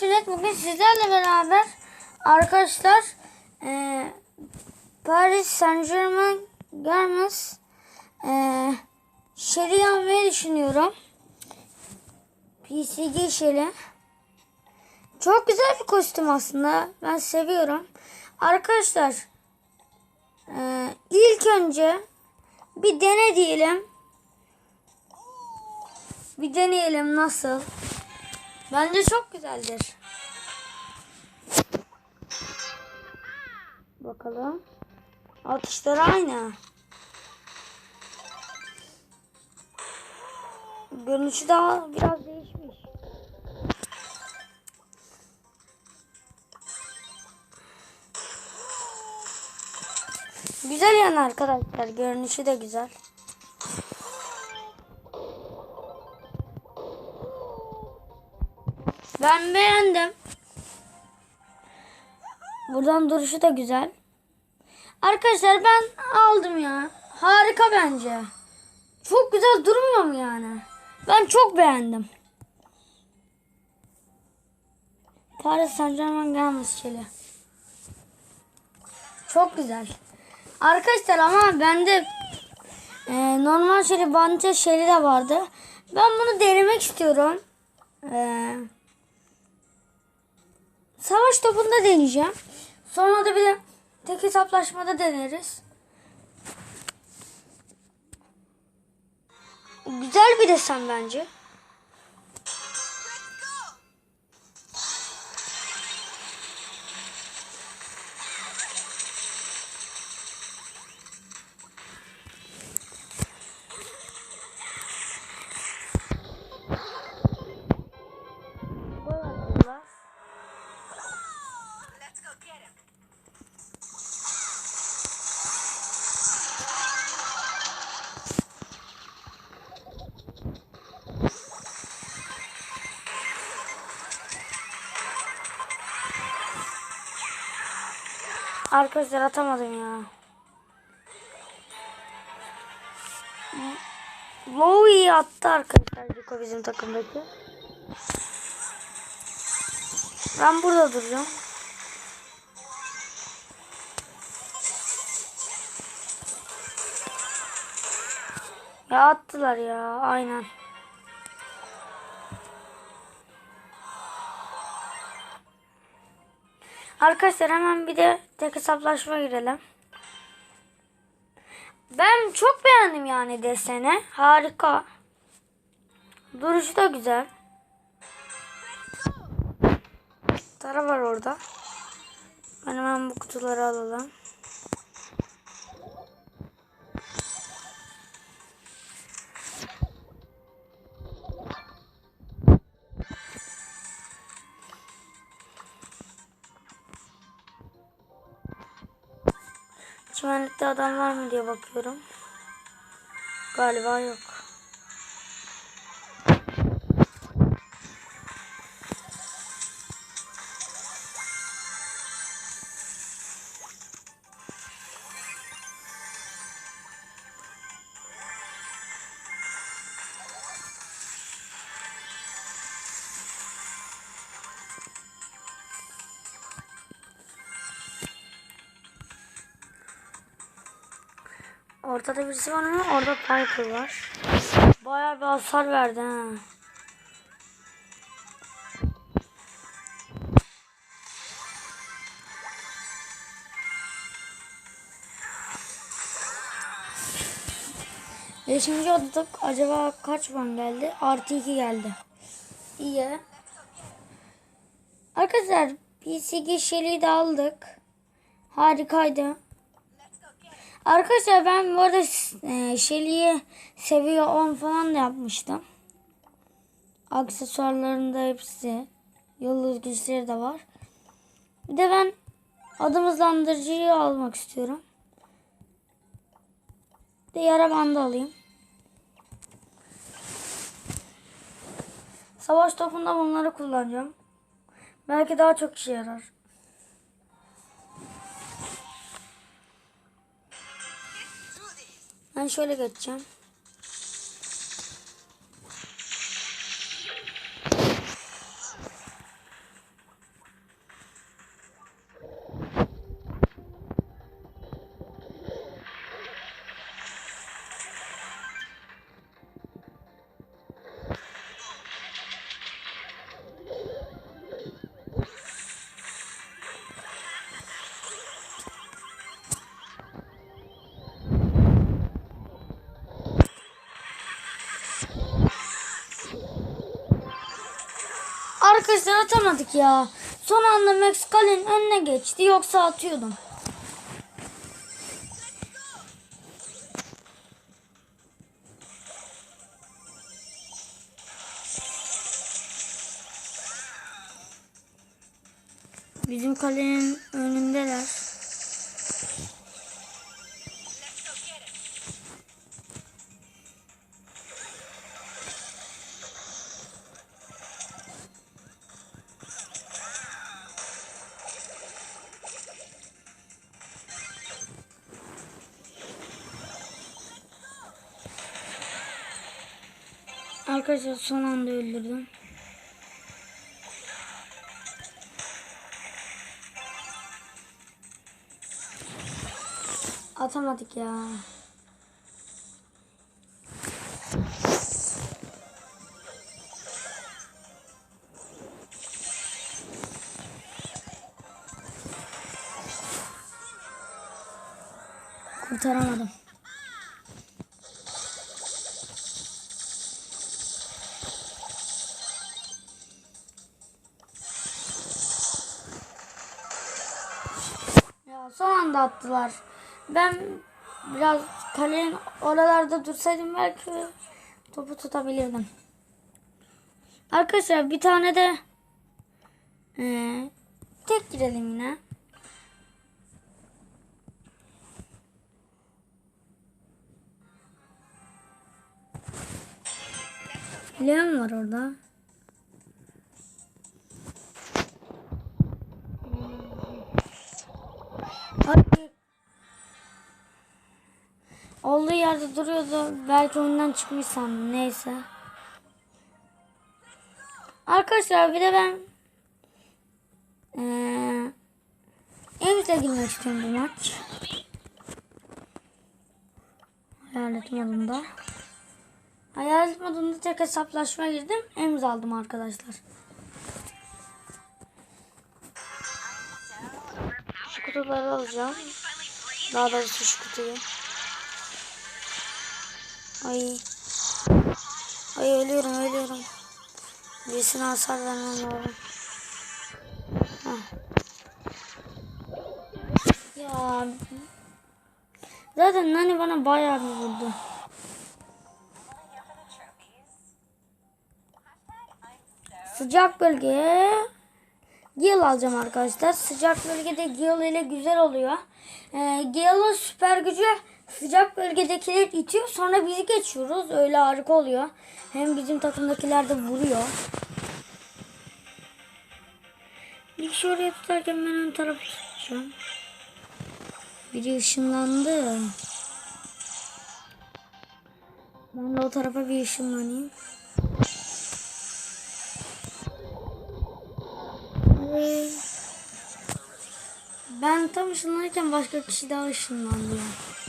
Filet bugün sizlerle beraber arkadaşlar eee, Paris Saint Germain Germes eee şeri almayı düşünüyorum. PSG şeri. Çok güzel bir kostüm aslında. Ben seviyorum. Arkadaşlar eee, ilk önce bir dene diyelim. Bir deneyelim nasıl. Bence çok güzeldir. Bakalım. Atışları aynı. Görünüşü daha biraz değişmiş. Güzel yani arkadaşlar. Görünüşü de güzel. Ben beğendim. Buradan duruşu da güzel. Arkadaşlar ben aldım ya. Harika bence. Çok güzel durmuyor mu yani? Ben çok beğendim. Paris Saint Germain gelmiş şöyle. Çok güzel. Arkadaşlar ama bende e, normal şöyle bantya şeri de vardı. Ben bunu denemek istiyorum. Eee Savaş topunda deneyeceğim. Sonra da bir de tek hesaplaşmada deneriz. Güzel bir desen bence. Arkadaşlar atamadım ya. Lowy attı arkadaşlar Rico bizim takımdaki. Ben burada duracağım. Ya attılar ya aynen. Arkadaşlar hemen bir de tek hesaplaşma girelim. Ben çok beğendim yani deseni. Harika. Duruşu da güzel. Tara var orada. Ben hemen bu kutuları alalım. Çimenlikte adam var mı diye bakıyorum. Galiba yok. Ortada birisi var ama orada Piper var. Bayağı bir hasar verdi ha. Beşinci odadık. Acaba kaç puan geldi? Artı iki geldi. İyi. Arkadaşlar PSG Shelly'i de aldık. Harikaydı. Arkadaşlar ben bu arada e, Shelly'i seviyor 10 falan da yapmıştım. Aksesuarlarında hepsi. Yıldız güçleri de var. Bir de ben adım hızlandırıcıyı almak istiyorum. Bir de yara bandı alayım. Savaş topunda bunları kullanacağım. Belki daha çok işe yarar. Ben şöyle geçeceğim. Atamadık ya. Son anda Max Kale'nin önüne geçti. Yoksa atıyordum. Bizim kalenin önündeler. Arkadaşlar son anda öldürdüm. Atamadık ya. Kurtaramadım. Son anda attılar. Ben biraz kalenin oralarda dursaydım belki topu tutabilirdim. Arkadaşlar bir tane de eee, tek girelim yine. Leon var orada. Yerde duruyordu. Belki oyundan çıkmış. Neyse. Arkadaşlar bir de ben eee Ems'le girmek istiyorum bu maç. Hayalet modunda. Hayalet modunda tek hesaplaşma girdim. Emz aldım arkadaşlar. Şu kutuları alacağım. Daha doğrusu şu kutuyu. Ay. Ay ölüyorum ölüyorum. Birisine hasar vermem lazım. Ya. Zaten Nani bana bayağı bir vurdu. Sıcak bölge. Gale alacağım arkadaşlar. Sıcak bölgede Gale ile güzel oluyor. Ee, Gale'ın süper gücü sıcak bölgedekiler itiyor. Sonra bizi geçiyoruz. Öyle harika oluyor. Hem bizim takımdakiler de vuruyor. Bir kişi oraya tutarken ben ön tarafı tutacağım. Biri ışınlandı. Ben de o tarafa bir ışınlanayım. Ay. Ben tam ışınlanırken başka kişi daha ışınlandı. ya.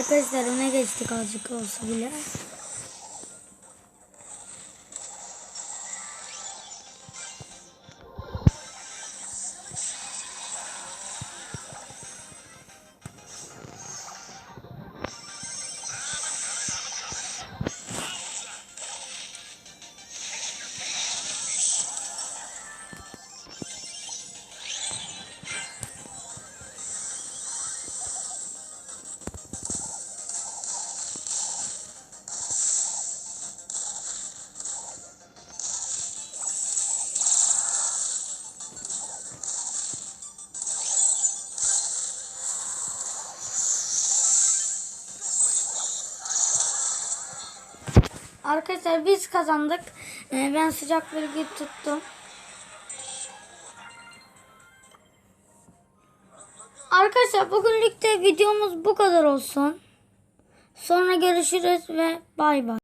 Arkadaşlar öne geçtik azıcık olsa bile. Arkadaşlar biz kazandık. Ee, ben sıcak bölge tuttum. Arkadaşlar bugünlük de videomuz bu kadar olsun. Sonra görüşürüz ve bay bay.